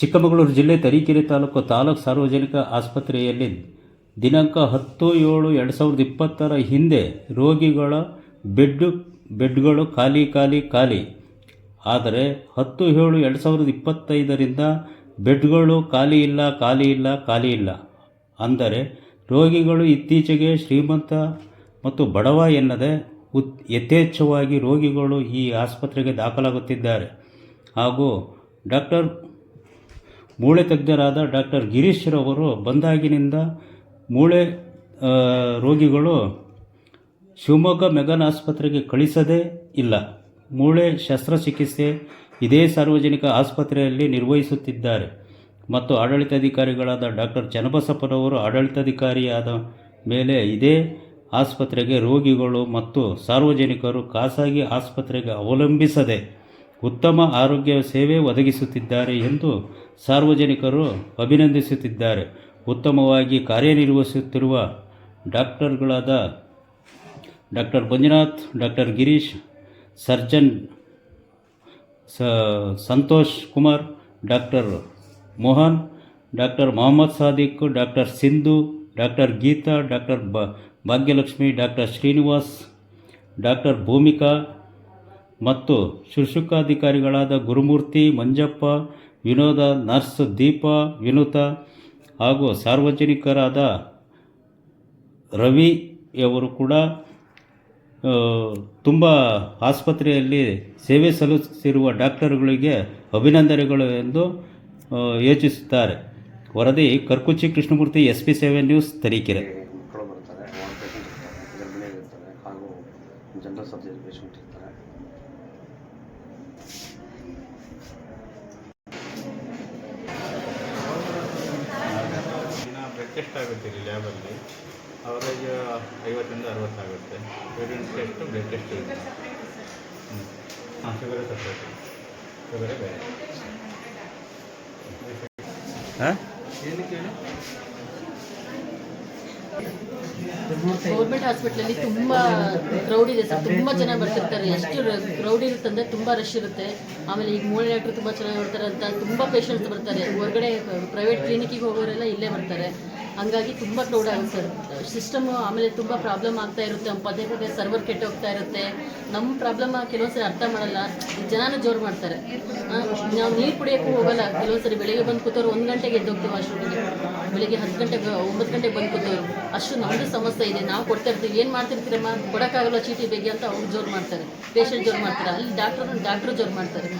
ಚಿಕ್ಕಮಗಳೂರು ಜಿಲ್ಲೆ ತರೀಕೆರೆ ತಾಲೂಕು ತಾಲೂಕು ಸಾರ್ವಜನಿಕ ಆಸ್ಪತ್ರೆಯಲ್ಲಿ ದಿನಾಂಕ ಹತ್ತು ಏಳು ಎರಡು ಸಾವಿರದ ಇಪ್ಪತ್ತರ ಹಿಂದೆ ರೋಗಿಗಳ ಬೆಡ್ ಬೆಡ್ಗಳು ಖಾಲಿ ಖಾಲಿ ಖಾಲಿ. ಆದರೆ ಹತ್ತು ಏಳು ಎರಡು ಸಾವಿರದ ಇಪ್ಪತ್ತೈದರಿಂದ ಬೆಡ್ಗಳು ಖಾಲಿ ಇಲ್ಲ ಖಾಲಿ ಇಲ್ಲ ಖಾಲಿ ಇಲ್ಲ. ಅಂದರೆ ರೋಗಿಗಳು ಇತ್ತೀಚೆಗೆ ಶ್ರೀಮಂತ ಮತ್ತು ಬಡವ ಎನ್ನದೆ ಉತ್, ಯಥೇಚ್ಛವಾಗಿ ರೋಗಿಗಳು ಈ ಆಸ್ಪತ್ರೆಗೆ ದಾಖಲಾಗುತ್ತಿದ್ದಾರೆ. ಹಾಗೂ ಡಾಕ್ಟರ್ ಮೂಳೆ ತಜ್ಞರಾದ ಡಾಕ್ಟರ್ ಗಿರೀಶ್ರವರು ಬಂದಾಗಿನಿಂದ ಮೂಳೆ ರೋಗಿಗಳು ಶಿವಮೊಗ್ಗ ಮೆಗನ್ ಆಸ್ಪತ್ರೆಗೆ ಕಳಿಸದೇ ಇಲ್ಲ. ಮೂಳೆ ಶಸ್ತ್ರಚಿಕಿತ್ಸೆ ಇದೇ ಸಾರ್ವಜನಿಕ ಆಸ್ಪತ್ರೆಯಲ್ಲಿ ನಿರ್ವಹಿಸುತ್ತಿದ್ದಾರೆ. ಮತ್ತು ಆಡಳಿತಾಧಿಕಾರಿಗಳಾದ ಡಾಕ್ಟರ್ ಚನ್ನಬಸಪ್ಪನವರು ಆಡಳಿತಾಧಿಕಾರಿಯಾದ ಮೇಲೆ ಇದೇ ಆಸ್ಪತ್ರೆಗೆ ರೋಗಿಗಳು ಮತ್ತು ಸಾರ್ವಜನಿಕರು ಖಾಸಗಿ ಆಸ್ಪತ್ರೆಗೆ ಅವಲಂಬಿಸದೆ ಉತ್ತಮ ಆರೋಗ್ಯ ಸೇವೆ ಒದಗಿಸುತ್ತಿದ್ದಾರೆ ಎಂದು ಸಾರ್ವಜನಿಕರು ಅಭಿನಂದಿಸುತ್ತಿದ್ದಾರೆ. ಉತ್ತಮವಾಗಿ ಕಾರ್ಯನಿರ್ವಹಿಸುತ್ತಿರುವ ಡಾಕ್ಟರ್ಗಳಾದ doctor Manjunath doctor Girish, surgeon Santosh Kumar, doctor Mohan, doctor Mohammed Sadiq, doctor Sindhu, doctor Geeta, doctor Bhagyalakshmi, doctor Srinivas, doctor Bhoomika ಮತ್ತು ಶುಶ್ರೂಷಾಧಿಕಾರಿಗಳಾದ ಗುರುಮೂರ್ತಿ, ಮಂಜಪ್ಪ, ವಿನೋದ, ನರ್ಸ್, ದೀಪಾ, ವಿನುತ ಹಾಗೂ ಸಾರ್ವಜನಿಕರಾದ ರವಿಯವರು ಕೂಡ ತುಂಬ ಆಸ್ಪತ್ರೆಯಲ್ಲಿ ಸೇವೆ ಸಲ್ಲಿಸಿರುವ ಡಾಕ್ಟರ್ಗಳಿಗೆ ಅಭಿನಂದನೆಗಳು ಎಂದು ಯೋಚಿಸುತ್ತಾರೆ. ವರದಿ Karkuchi Krishnamurthy S P seven news, Tarikere ಮಕ್ಕಳು ಬರ್ತಾರೆ ವಾರ್ಡ್ ಪೇಷಂಟ್ ಇರ್ತಾರೆ ಗರ್ಭಿಣಿಯರಿರ್ತಾರೆ ಹಾಗೂ ಜನರಲ್ ಸರ್ಜರಿ ಪೇಷಂಟ್ ಇರ್ತಾರೆ ದಿನ ಬ್ಲಡ್ ಟೆಸ್ಟ್ ಆಗುತ್ತೆ ಇಲ್ಲಿ ಲ್ಯಾಬಲ್ಲಿ ಅವರೇಜ್ ಐವತ್ತರಿಂದ ಅರವತ್ತಾಗುತ್ತೆ ಯೂರಿನ್ ಟೆಸ್ಟು ಬ್ಲಡ್ ಟೆಸ್ಟ್ ಇರುತ್ತೆ ಹ್ಞೂ ಹಾಂ ಶುಗರೇ ಸಪ್ರೇಟ್ ಶುಗರೇ ಬೇರೆ. ಹಾಂ? ಏನಕ್ಕೆ ಹೇಳಿ? ಗೌರ್ಮೆಂಟ್ ಹಾಸ್ಪಿಟ್ಲಲ್ಲಿ ತುಂಬ ಕ್ರೌಡ್ ಇದೆ ಸರ್. ತುಂಬ ಜನ ಬರ್ತಿರ್ತಾರೆ. ಎಷ್ಟು ಕ್ರೌಡ್ ಇರುತ್ತೆ ಅಂದರೆ ತುಂಬ ರಶ್ ಇರುತ್ತೆ. ಆಮೇಲೆ ಈಗ ಮೂಳೆ ಡಾಕ್ಟರ್ ತುಂಬ ಚೆನ್ನಾಗಿ ನೋಡ್ತಾರೆ ಅಂತ ತುಂಬ ಪೇಷಂಟ್ಸ್ ಬರ್ತಾರೆ. ಹೊರಗಡೆ ಪ್ರೈವೇಟ್ ಕ್ಲಿನಿಕ್ಕಿಗೆ ಹೋಗೋರೆಲ್ಲ ಇಲ್ಲೇ ಬರ್ತಾರೆ. ಹಂಗಾಗಿ ತುಂಬ ಕ್ರೌಡ್ ಆಗುತ್ತೆ. ಸಿಸ್ಟಮ್ ಆಮೇಲೆ ತುಂಬ ಪ್ರಾಬ್ಲಮ್ ಆಗ್ತಾ ಇರುತ್ತೆ. ಪದೇ ಪದೇ ಸರ್ವರ್ ಕೆಟ್ಟು ಹೋಗ್ತಾ ಇರುತ್ತೆ. ನಮ್ಮ ಪ್ರಾಬ್ಲಮ್ ಕೆಲವೊಂದ್ಸರಿ ಅರ್ಥ ಮಾಡಲ್ಲ. ಜನನೂ ಜೋರು ಮಾಡ್ತಾರೆ. ನಾವು ನೀರು ಕುಡಿಯೋಕ್ಕೂ ಹೋಗಲ್ಲ. ಕೆಲವೊಂದ್ಸರಿ ಬೆಳಿಗ್ಗೆ ಬಂದು ಕೂತವ್ರು ಒಂದು ಗಂಟೆಗೆ ಎದ್ದು ಹೋಗ್ತೀವಿ ವಾಶ್ರೂಮಿಗೆ ಬೆಳಿಗ್ಗೆ ಹತ್ತು ಗಂಟೆಗೆ, ಒಂಬತ್ತು ಗಂಟೆಗೆ ಬಂದು ಕೂತವ್ರು. ಅಷ್ಟು ನಮ್ಮದು ಸಮಸ್ಯೆ ಇದೆ. ನಾವು ಕೊಡ್ತಾ ಇರ್ತೀವಿ. ಏನು ಮಾಡ್ತಿರ್ತೀರಮ್ಮ? ಕೊಡೋಕ್ಕಾಗಲ್ಲ ಚೀಟಿ ಬೇಗ ಅಂತ ಅವ್ರು ಜೋರು ಮಾಡ್ತಾರೆ. ಪೇಷಂಟ್ ಜೋರು ಮಾಡ್ತಾರೆ. ಅಲ್ಲಿ ಡಾಕ್ಟ್ರು ಡಾಕ್ಟ್ರು ಜೋರು ಮಾಡ್ತಾರೆ.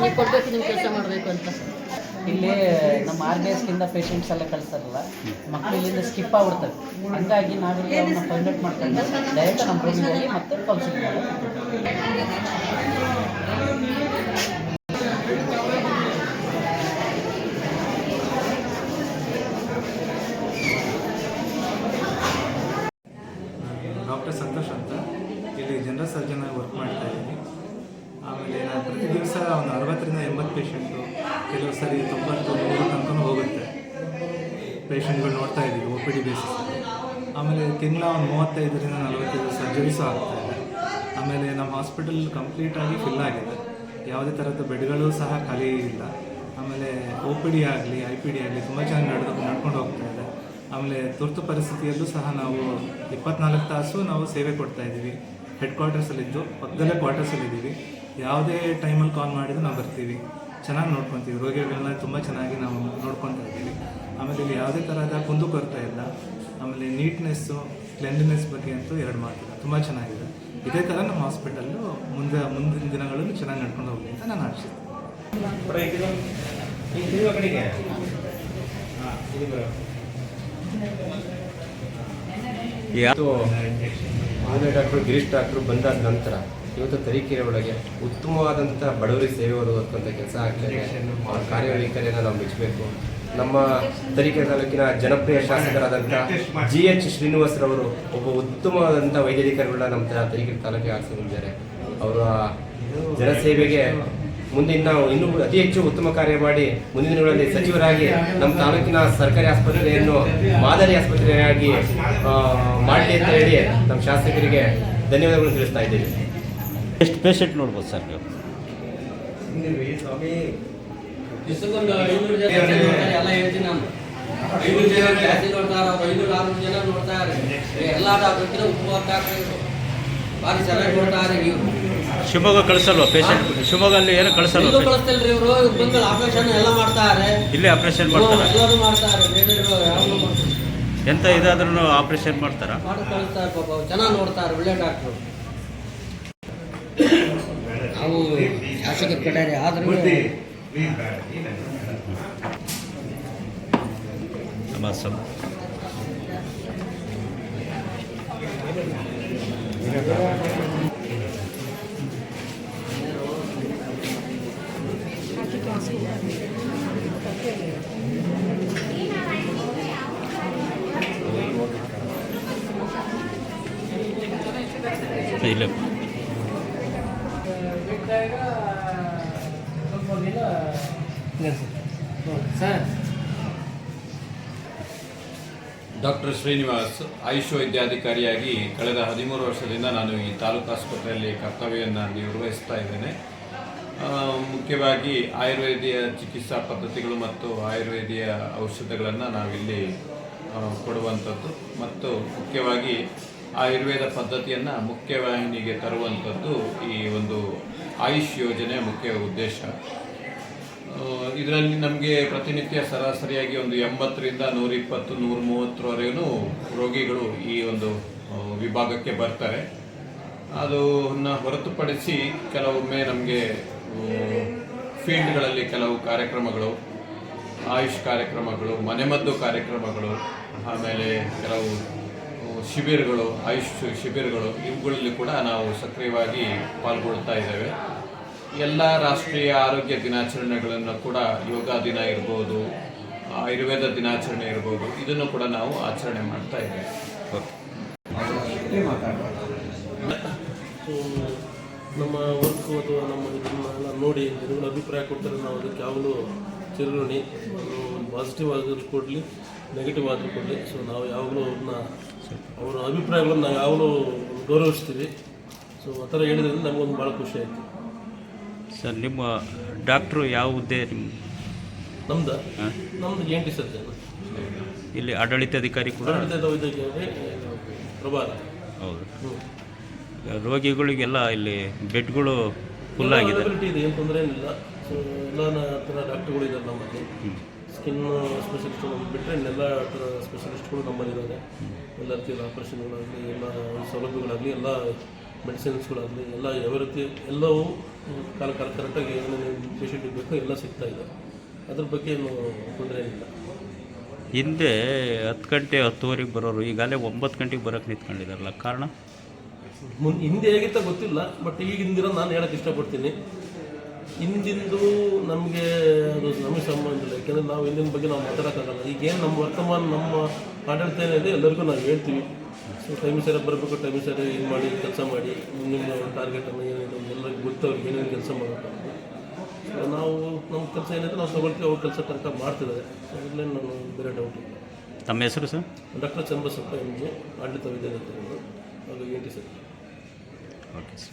ನೀವು ಕೊಡಬೇಕು ನಿಮ್ಮ ಕೆಲಸ ಮಾಡಬೇಕು ಅಂತ. ಇಲ್ಲಿ ನಮ್ಮ ಆರ್ ಬಿ ಎಸ್ಗಿಂದ ಪೇಷಂಟ್ಸ್ ಎಲ್ಲ ಕಳಿಸ್ತಾರಲ್ಲ ಮಕ್ಕಳು ಇಲ್ಲಿಂದ ಸ್ಕಿಪ್ ಆಗ್ಬಿಡ್ತಾರೆ ಹಂಗಾಗಿ ನಾವಿಲ್ಲಿ ಅವ್ರನ್ನ ಕಂಡಕ್ಟ್ ಮಾಡ್ಕೊಂಡು ಡೈರೆಕ್ಟ್ ನಮ್ಮ ಹೋಗಿ ಮತ್ತೆ ಕೌನ್ಸಿಲಿಂಗ್ ಮಾಡೋದು. ಡಾಕ್ಟರ್ ಸಂತೋಷ್ ಅಂತ. ಇಲ್ಲಿ ಜನರಲ್ ಸರ್ಜನ್ ಆಗಿ ವರ್ಕ್ ಮಾಡ್ತಾ ಇದ್ದೀನಿ. ಆಮೇಲೆ ಪ್ರತಿ ದಿವಸ ಒಂದು ಅರವತ್ತರಿಂದ ಎಂಬತ್ತು ಪೇಷಂಟು ಕೆಲವು ಸರಿ ತೊಂಬತ್ತು ನೂರು ತನಕ ಹೋಗುತ್ತೆ. ಪೇಷಂಟ್ಗಳು ನೋಡ್ತಾ ಇದ್ದೀವಿ, ಒ ಪಿ ಡಿ ಬೇಸಿಸ್ ಆಮೇಲೆ ತಿಂಗಳ ಒಂದು ಮೂವತ್ತೈದರಿಂದ ನಲವತ್ತೈದು ಸರ್ಜರೀಸು ಆಗ್ತಾ ಇದೆ. ಆಮೇಲೆ ನಮ್ಮ ಹಾಸ್ಪಿಟಲ್ ಕಂಪ್ಲೀಟಾಗಿ ಫಿಲ್ ಆಗಿದೆ. ಯಾವುದೇ ಥರದ ಬೆಡ್ಗಳು ಸಹ ಖಾಲಿ ಇಲ್ಲ. ಆಮೇಲೆ ಒ ಪಿ ಡಿ ಆಗಲಿ, ಐ ಪಿ ಡಿ ಆಗಲಿ ತುಂಬ ಚೆನ್ನಾಗಿ ನಡೆದು ನಡ್ಕೊಂಡು ಹೋಗ್ತಾ ಇದೆ. ಆಮೇಲೆ ತುರ್ತು ಪರಿಸ್ಥಿತಿಯಲ್ಲೂ ಸಹ ನಾವು ಇಪ್ಪತ್ನಾಲ್ಕು ತಾಸು ನಾವು ಸೇವೆ ಕೊಡ್ತಾ ಇದ್ದೀವಿ. ಹೆಡ್ ಕ್ವಾರ್ಟರ್ಸಲ್ಲಿದ್ದು ಪಕ್ಕದಲ್ಲೇ ಕ್ವಾರ್ಟರ್ಸಲ್ಲಿದ್ದೀವಿ ಯಾವುದೇ ಟೈಮಲ್ಲಿ ಕಾಲ್ ಮಾಡಿದ್ರು ನಾವು ಬರ್ತೀವಿ. ಚೆನ್ನಾಗಿ ನೋಡ್ಕೊತೀವಿ. ರೋಗಿಗಳನ್ನ ತುಂಬ ಚೆನ್ನಾಗಿ ನಾವು ನೋಡ್ಕೊತಾ ಇದ್ದೀವಿ. ಆಮೇಲೆ ಇಲ್ಲಿ ಯಾವುದೇ ಥರದ ಕುಂದು ಕೊರತೆ ಇಲ್ಲ. ಆಮೇಲೆ ನೀಟ್ನೆಸ್ಸು ಕ್ಲೆನ್ಲಿನೆಸ್ ಬಗ್ಗೆ ಅಂತೂ ಎರಡು ಮಾತಿಲ್ಲ. ತುಂಬ ಚೆನ್ನಾಗಿದೆ. ಇದೇ ಥರ ನಮ್ಮ ಹಾಸ್ಪಿಟಲ್ಲು ಮುಂದೆ ಮುಂದಿನ ದಿನಗಳಲ್ಲೂ ಚೆನ್ನಾಗಿ ನಡ್ಕೊಂಡು ಹೋಗಲಿ ಅಂತ ನಾನು ಆಶಿಸ್ತೀನಿ. ಇವತ್ತು ಆನೆ ಡಾಕ್ಟರ್, ಗಿರೀಶ್ ಡಾಕ್ಟ್ರು ಬಂದಾದ ನಂತರ ಇವತ್ತು ತರೀಕೆರೆ ಒಳಗೆ ಉತ್ತಮವಾದಂಥ ಬಡವರಿಗೆ ಸೇವೆ ಒದಗುವಂಥ ಕೆಲಸ ಆಗ್ತದೆ ಅವ್ರ ಕಾರ್ಯವೈಖರಿಯನ್ನು ನಾವು ಮೆಚ್ಚಬೇಕು. ನಮ್ಮ ತರೀಕೆರೆ ತಾಲೂಕಿನ ಜನಪ್ರಿಯ ಶಾಸಕರಾದಂಥ ಜಿ ಎಚ್ ಶ್ರೀನಿವಾಸರವರು ಒಬ್ಬ ಉತ್ತಮವಾದಂಥ ವೈದ್ಯಾಧಿಕಾರಿಗಳನ್ನ ನಮ್ಮ ತರೀಕೆರೆ ತಾಲೂಕಿಗೆ ಆರಿಸಿಕೊಂಡಿದ್ದಾರೆ. ಅವರ ಜನಸೇವೆಗೆ ಮುಂದಿನ ನಾವು ಇನ್ನೂ ಅತಿ ಹೆಚ್ಚು ಉತ್ತಮ ಕಾರ್ಯ ಮಾಡಿ ಮುಂದಿನ ದಿನಗಳಲ್ಲಿ ಸಚಿವರಾಗಿ ನಮ್ಮ ತಾಲೂಕಿನ ಸರ್ಕಾರಿ ಆಸ್ಪತ್ರೆಯನ್ನು ಮಾದರಿ ಆಸ್ಪತ್ರೆಯಾಗಿ ಮಾಡಲಿ ಅಂತ ಹೇಳಿ ನಮ್ಮ ಶಾಸಕರಿಗೆ ಧನ್ಯವಾದಗಳು ತಿಳಿಸ್ತಾ ಇದ್ದೀವಿ. ಎಷ್ಟು ಪೇಷಂಟ್ ನೋಡ್ಬೋದು ಸರ್ ನೀವು? ದಿವಸಕ್ಕೊಂದು ಐನೂರು ಜನ ಜಾಸ್ತಿ ನೋಡ್ತಾರೆ ಎಲ್ಲ ಹೇಳ್ತೀನಿ ನಾನು ಐನೂರು ಜನ ಆರುನೂರು ನೋಡ್ತಾರೆ ಎಲ್ಲ ಭಾರಿ ಚೆನ್ನಾಗಿ ನೋಡ್ತಾರೆ ಇವರು ಶಿವಮೊಗ್ಗ ಕಳಿಸಲ್ವಾ ಪೇಷಂಟ್ ಶಿವಮೊಗ್ಗಲ್ಲಿ ಏನು ಎಲ್ಲೂ ಕಳಿಸಲ್ವಾ ಕಳಿಸ್ತಿಲ್ರಿ ಇವರು. ಇವ್ರು ಬಂದು ಆಪರೇಷನ್ ಎಲ್ಲ ಮಾಡ್ತಾರೆ. ಇಲ್ಲೇ ಆಪರೇಷನ್ ಮಾಡ್ತಾರಾ? ಎಲ್ಲರೂ ಮಾಡ್ತಾರೆ. ಬೇರೆ ಯಾವುದು ಎಂತ ಇದಾದ್ರೂ ಆಪರೇಷನ್ ಮಾಡ್ತಾರಾ? ಮಾಡಿ ಕಳಿಸ್ತಾರೆ ಪಾಪ. ಅವ್ರು ಚೆನ್ನಾಗಿ ನೋಡ್ತಾರೆ. ಒಳ್ಳೆ ಡಾಕ್ಟ್ರು ನಾವು ಶಾಸಕರ ಆದ್ರೂ ಸಂ ಇಲ್ಲ. ಸರ್ ಡಾಕ್ಟರ್ ಶ್ರೀನಿವಾಸ್ ಆಯುಷ್ ವೈದ್ಯಾಧಿಕಾರಿಯಾಗಿ ಕಳೆದ ಹದಿಮೂರು ವರ್ಷದಿಂದ ನಾನು ಈ ತಾಲೂಕು ಆಸ್ಪತ್ರೆಯಲ್ಲಿ ಕರ್ತವ್ಯವನ್ನು ನಿರ್ವಹಿಸ್ತಾ ಇದ್ದೇನೆ. ಮುಖ್ಯವಾಗಿ ಆಯುರ್ವೇದಿಯ ಚಿಕಿತ್ಸಾ ಪದ್ಧತಿಗಳು ಮತ್ತು ಆಯುರ್ವೇದಿಯ ಔಷಧಗಳನ್ನು ನಾವಿಲ್ಲಿ ಕೊಡುವಂಥದ್ದು. ಮತ್ತು ಮುಖ್ಯವಾಗಿ ಆಯುರ್ವೇದ ಪದ್ಧತಿಯನ್ನು ಮುಖ್ಯವಾಹಿನಿಗೆ ತರುವಂಥದ್ದು ಈ ಒಂದು ಆಯುಷ್ ಯೋಜನೆ ಮುಖ್ಯ ಉದ್ದೇಶ. ಇದರಲ್ಲಿ ನಮಗೆ ಪ್ರತಿನಿತ್ಯ ಸರಾಸರಿಯಾಗಿ ಒಂದು ಎಂಬತ್ತರಿಂದ ನೂರಿಪ್ಪತ್ತು ನೂರ ಮೂವತ್ತರವರೆಗೂ ರೋಗಿಗಳು ಈ ಒಂದು ವಿಭಾಗಕ್ಕೆ ಬರ್ತಾರೆ. ಅದನ್ನು ಹೊರತುಪಡಿಸಿ ಕೆಲವೊಮ್ಮೆ ನಮಗೆ ಫೀಲ್ಡ್ಗಳಲ್ಲಿ ಕೆಲವು ಕಾರ್ಯಕ್ರಮಗಳು, ಆಯುಷ್ ಕಾರ್ಯಕ್ರಮಗಳು, ಮನೆಮದ್ದು ಕಾರ್ಯಕ್ರಮಗಳು, ಆಮೇಲೆ ಕೆಲವು ಶಿಬಿರಗಳು, ಆಯುಷ್ ಶಿಬಿರಗಳು, ಇವುಗಳಲ್ಲಿ ಕೂಡ ನಾವು ಸಕ್ರಿಯವಾಗಿ ಪಾಲ್ಗೊಳ್ತಾ ಇದ್ದೇವೆ. ಎಲ್ಲ ರಾಷ್ಟ್ರೀಯ ಆರೋಗ್ಯ ದಿನಾಚರಣೆಗಳನ್ನು ಕೂಡ ಯೋಗ ದಿನ ಇರ್ಬೋದು, ಆಯುರ್ವೇದ ದಿನಾಚರಣೆ ಇರ್ಬೋದು, ಇದನ್ನು ಕೂಡ ನಾವು ಆಚರಣೆ ಮಾಡ್ತಾ ಇದ್ದೇವೆ. ನಮ್ಮ ವರ್ಕ್ ಅಥವಾ ನಮ್ಮ ಇದನ್ನೆಲ್ಲ ನೋಡಿ ಜನಗಳ ಅಭಿಪ್ರಾಯ ಕೊಟ್ಟರೆ ನಾವು ಅದಕ್ಕೆ ಯಾವಾಗಲೂ ತಿರುಗಣಿ. ಪಾಸಿಟಿವ್ ಆದರೂ ಕೊಡಲಿ ನೆಗೆಟಿವ್ ಆದರೂ ಕೊಡಲಿ. ಸೊ ನಾವು ಯಾವಾಗಲೂ ಅವ್ರನ್ನ ಅವರ ಅಭಿಪ್ರಾಯಗಳನ್ನು ನಾವು ಯಾವಾಗಲೂ ಗೌರವಿಸ್ತೀವಿ. ಸೊ ಆ ಥರ ಹೇಳಿದ್ರಿಂದ ನಮಗೊಂದು ಭಾಳ ಖುಷಿ ಆಯಿತು. ಸರ್ ನಿಮ್ಮ ಡಾಕ್ಟ್ರು ಯಾವ ಹುದ್ದೆ ನಿಮ್ಮ ನಮ್ದು? ಹಾಂ? ನಮ್ಮದು ಎನ್ ಟಿ ಸರ್ಜನ್. ಇಲ್ಲಿ ಆಡಳಿತಾಧಿಕಾರಿ ಕೂಡ ಆಡಳಿತದ ವೈದ್ಯಕೀಯ ಪ್ರಭಾರ. ಹೌದು. ಹ್ಞೂ ರೋಗಿಗಳಿಗೆಲ್ಲ ಇಲ್ಲಿ ಬೆಡ್ಗಳು ಫುಲ್ ಆಗಿದೆ. ಅವೈಲಬಿಲಿಟಿ ಇದೆ ಏನು ತೊಂದರೆ ಏನಿಲ್ಲ. ಸೊ ಎಲ್ಲ ಥರ ಡಾಕ್ಟರ್ಗಳು ಇದ್ದಾರೆ ನಮ್ಮಲ್ಲಿ. ಸ್ಕಿನ್ ಸ್ಪೆಷಲಿಸ್ಟ್ ಬಿಟ್ಟರೆ ಇನ್ನೆಲ್ಲ ಥರ ಸ್ಪೆಷಲಿಸ್ಟ್ಗಳು ನಮ್ಮಲ್ಲಿದ್ದಾರೆ ಎಲ್ಲ ರೀತಿಯ ಆಪರೇಷನ್ಗಳಾಗಲಿ ಎಲ್ಲ ಸೌಲಭ್ಯಗಳಾಗಲಿ ಎಲ್ಲ ಮೆಡಿಸಿನ್ಸ್ಗಳಾಗಲಿ ಎಲ್ಲ ಯಾವ ರೀತಿ ಎಲ್ಲವೂ ಕಾಲ ಕಾಲ ಕರೆಕ್ಟಾಗಿ ಏನೇನು ಪೇಷಂಟಿಗೆ ಬೇಕೋ ಎಲ್ಲ ಸಿಗ್ತಾ ಇದೆ. ಅದ್ರ ಬಗ್ಗೆ ಏನು ತೊಂದರೆ ಏನಿಲ್ಲ. ಹಿಂದೆ ಹತ್ತು ಗಂಟೆ ಹತ್ತುವರೆಗೆ ಬರೋರು ಈಗಾಗಲೇ ಒಂಬತ್ತು ಗಂಟೆಗೆ ಬರೋಕ್ಕೆ ನಿಂತ್ಕೊಂಡಿದ್ದಾರಲ್ಲ ಕಾರಣ? ಮುನ್ ಹಿಂದೆ ಹೇಗಿತ್ತ ಗೊತ್ತಿಲ್ಲ ಬಟ್ ಈಗಿಂದಿರೋ ನಾನು ಹೇಳಕ್ಕೆ ಇಷ್ಟಪಡ್ತೀನಿ. ಹಿಂದಿಂದು ನಮಗೆ ಅದು ನಮಗೆ ಸಂಬಂಧ ಇಲ್ಲ ಯಾಕೆಂದರೆ ನಾವು ಹಿಂದಿನ ಬಗ್ಗೆ ನಾವು ಮಾತಾಡೋಕ್ಕಾಗಲ್ಲ. ಈಗೇನು ನಮ್ಮ ವರ್ತಮಾನ ನಮ್ಮ ಆಡಳಿತ ಇದೆ ಎಲ್ಲರಿಗೂ ನಾವು ಹೇಳ್ತೀವಿ. ಸೊ ಟೈಮ್ ಸರಿ ಬರಬೇಕು ಟೈಮ್ ಸರಿ ಇದು ಮಾಡಿ ಕೆಲಸ ಮಾಡಿ. ನಿಮ್ಮ ಟಾರ್ಗೆಟನ್ನು ಏನಿದೆ ಎಲ್ಲರಿಗೂ ಗೊತ್ತವ್ರಿಗೆ ಏನೇನು ಕೆಲಸ ಮಾಡಬೇಕು ಸೊ ನಾವು ನಮ್ಮ ಕೆಲಸ ಏನಿದೆ ನಾವು ತಗೊಳ್ತೀವಿ ಅವ್ರ ಕೆಲಸ ತನಕ ಮಾಡ್ತಿದ್ದಾರೆ. ಸೊ ಅದರಲ್ಲಿ ನಾನು ಬೇರೆ ಡೌಟ್ ಇಲ್ಲ. ತಮ್ಮ ಹೆಸರು sir? Doctor Chandrasappa M G ಆಡಳಿತ ವಿದ್ಯಾರ್ಥಿಗಳು ಹಾಗೂ N T sir. Okay sir.